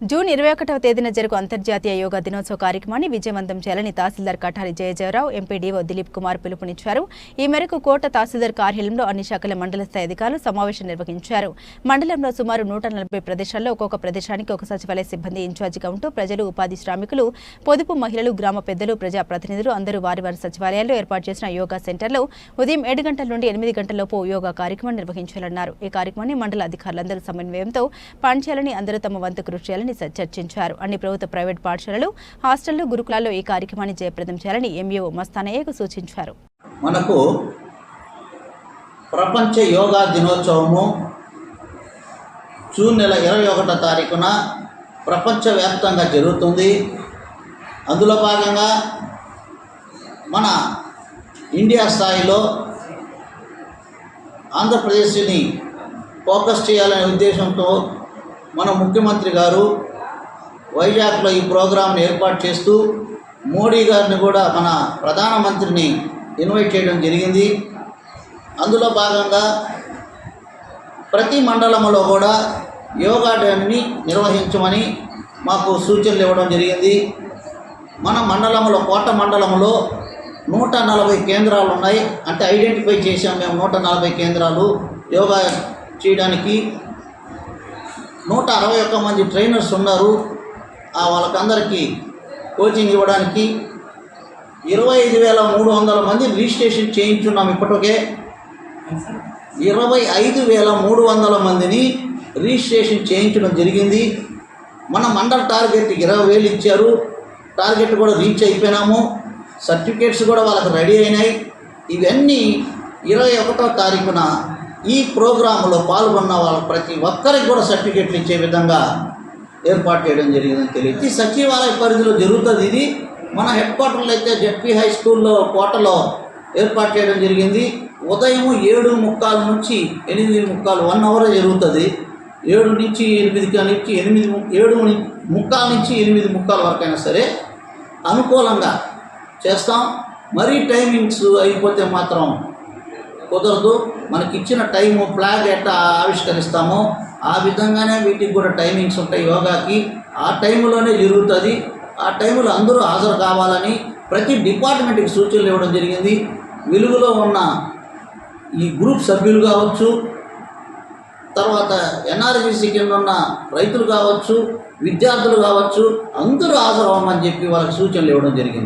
June ఇరవై ఒకటవ తేదీన జరుగు అంతర్జాతీయ యోగా దినోత్సవ కార్యక్రమాన్ని విజయవంతం చేయాలని తహసీల్దార్ కఠారి జయజయరావు ఎంపీడీఓ దిలీప్ కుమార్ పిలుపునిచ్చారు. ఈ మేరకు కోట తహసీల్దార్ కార్యాలయంలో అన్ని శాఖల మండల స్థాయి అధికారులు సమావేశం నిర్వహించారు. మండలంలో సుమారు నూట నలభై ప్రదేశాల్లో ఒక్కొక్క ప్రదేశానికి ఒక సచివాలయ సిబ్బంది ఇన్ఛార్జిగా ఉంటూ ప్రజలు ఉపాధి శ్రామికులు పొదుపు మహిళలు గ్రామ పెద్దలు ప్రజాప్రతినిధులు అందరూ వారి వారి సచివాలయాల్లో ఏర్పాటు చేసిన యోగా సెంటర్లో ఉదయం ఏడు గంటల నుండి ఎనిమిది గంటలలోపు యోగా కార్యక్రమం నిర్వహించాలన్నారు. ఈ కార్యక్రమాన్ని మండల అధికారులందరూ సమన్వయంతో పనిచేయాలని అందరూ తమ వంతు కృషి చేయాలని చేయాలని చర్చించారు. అన్ని ప్రభుత్వ ప్రైవేట్ పాఠశాలలు హాస్టళ్ళు గురుకులాల్లో ఈ కార్యక్రమాన్ని జయప్రదం చేయాలని ఎంఈఓ మస్తానయ్యకు సూచించారు. మనకు ప్రపంచ యోగా దినోత్సవము జూన్ నెల ఇరవై ఒకటో తారీఖున ప్రపంచవ్యాప్తంగా జరుగుతుంది. అందులో భాగంగా మన ఇండియా స్థాయిలో ఆంధ్రప్రదేశ్ని ఫోకస్ చేయాలనే ఉద్దేశంతో మన ముఖ్యమంత్రి గారు వైజాగ్లో ఈ ప్రోగ్రాంను ఏర్పాటు చేస్తూ మోడీ గారిని కూడా మన ప్రధానమంత్రిని ఇన్వైట్ చేయడం జరిగింది. అందులో భాగంగా ప్రతి మండలంలో కూడా యోగా డేని నిర్వహించమని మాకు సూచనలు ఇవ్వడం జరిగింది. మన మండలంలో కోట మండలంలో నూట నలభై కేంద్రాలు ఉన్నాయి. అంటే ఐడెంటిఫై చేసాం మేము నూట నలభై కేంద్రాలు యోగా చేయడానికి. నూట అరవై ఒక్క మంది ట్రైనర్స్ ఉన్నారు. ఆ వాళ్ళకందరికీ కోచింగ్ ఇవ్వడానికి ఇరవై ఐదు వేల మూడు వందల మంది రిజిస్ట్రేషన్ చేయించున్నాం ఇప్పటికే. ఇరవై ఐదు వేల మూడు వందల మందిని రిజిస్ట్రేషన్ చేయించడం జరిగింది. మన మండల టార్గెట్ ఇరవై వేలు ఇచ్చారు. టార్గెట్ కూడా రీచ్ అయిపోయినాము. సర్టిఫికేట్స్ కూడా వాళ్ళకి రెడీ అయినాయి. ఇవన్నీ ఇరవై ఒకటో తారీఖున ఈ ప్రోగ్రాంలో పాల్గొన్న వాళ్ళ ప్రతి ఒక్కరికి కూడా సర్టిఫికెట్లు ఇచ్చే విధంగా ఏర్పాటు చేయడం జరిగిందని తెలియదు. సచివాలయ పరిధిలో జరుగుతుంది ఇది. మన హెడ్ క్వార్టర్లో అయితే జెడ్పీ హై స్కూల్లో కోటలో ఏర్పాటు చేయడం జరిగింది. ఉదయం ఏడు ముక్కాల నుంచి ఎనిమిది ముక్కాలు వన్ అవరే జరుగుతుంది. ఏడు నుంచి ఎనిమిది నుంచి ఎనిమిది ఏడు ముక్కాల నుంచి ఎనిమిది ముక్కాల వరకైనా సరే అనుకూలంగా చేస్తాం. మరీ టైమింగ్స్ అయిపోతే మాత్రం కుదరదు. మనకి ఇచ్చిన టైము ఫ్లాగ్ ఎట్లా ఆవిష్కరిస్తామో ఆ విధంగానే వీటికి కూడా టైమింగ్స్ ఉంటాయి యోగాకి. ఆ టైంలోనే జరుగుతుంది. ఆ టైంలో అందరూ హాజరు కావాలని ప్రతి డిపార్ట్మెంట్కి సూచనలు ఇవ్వడం జరిగింది. వెలుగులో ఉన్న ఈ గ్రూప్ సభ్యులు కావచ్చు తర్వాత ఎన్ఆర్జీసీ కింద ఉన్న రైతులు కావచ్చు విద్యార్థులు కావచ్చు అందరూ హాజరు అవ్వమని చెప్పి వాళ్ళకి సూచనలు ఇవ్వడం జరిగింది.